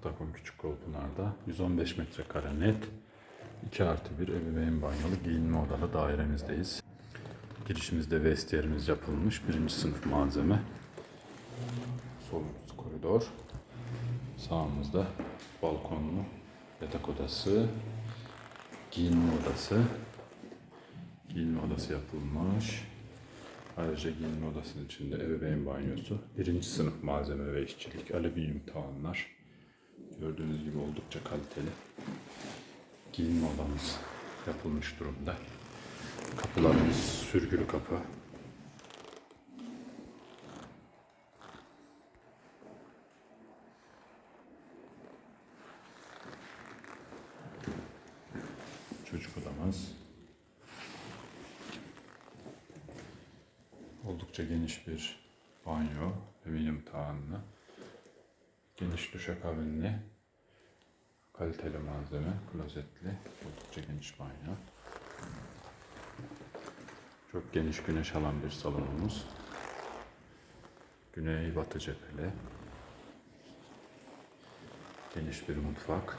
Atakum Küçük Kolpınar'da 115 metrekare net 2 artı 1 ebeveyn banyalı giyinme odalı dairemizdeyiz. Girişimizde vestiyerimiz yapılmış. Birinci sınıf malzeme. Solumuz koridor. Sağımızda balkonlu yatak odası, giyinme odası. Giyinme odası yapılmış. Ayrıca giyinme odasının içinde ebeveyn banyosu, birinci sınıf malzeme ve işçilik, alüminyum tavanlar. Gördüğünüz gibi oldukça kaliteli. Giyinme odamız yapılmış durumda. Kapılarımız sürgülü kapı. Çocuk odamız. Oldukça geniş bir banyo, eminim tavanlı. Geniş duşakabinli, kaliteli malzeme, klozetli, oldukça geniş banyo. Çok geniş güneş alan bir salonumuz. Güney batı cepheli. Geniş bir mutfak.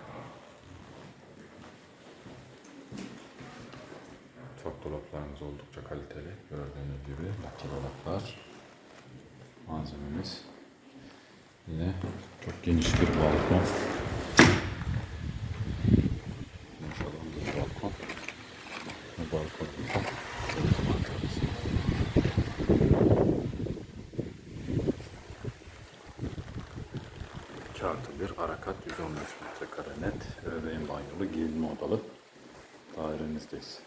Mutfak dolaplarımız oldukça kaliteli. Gördüğünüz gibi laki dolaplar. Çok geniş bir balkon. Geniş bir balkon. Bu balkonda deniz manzarası. İki artı bir arakat 115 metrekare net ebeveyn banyolu giyinme odalı dairemizdeyiz.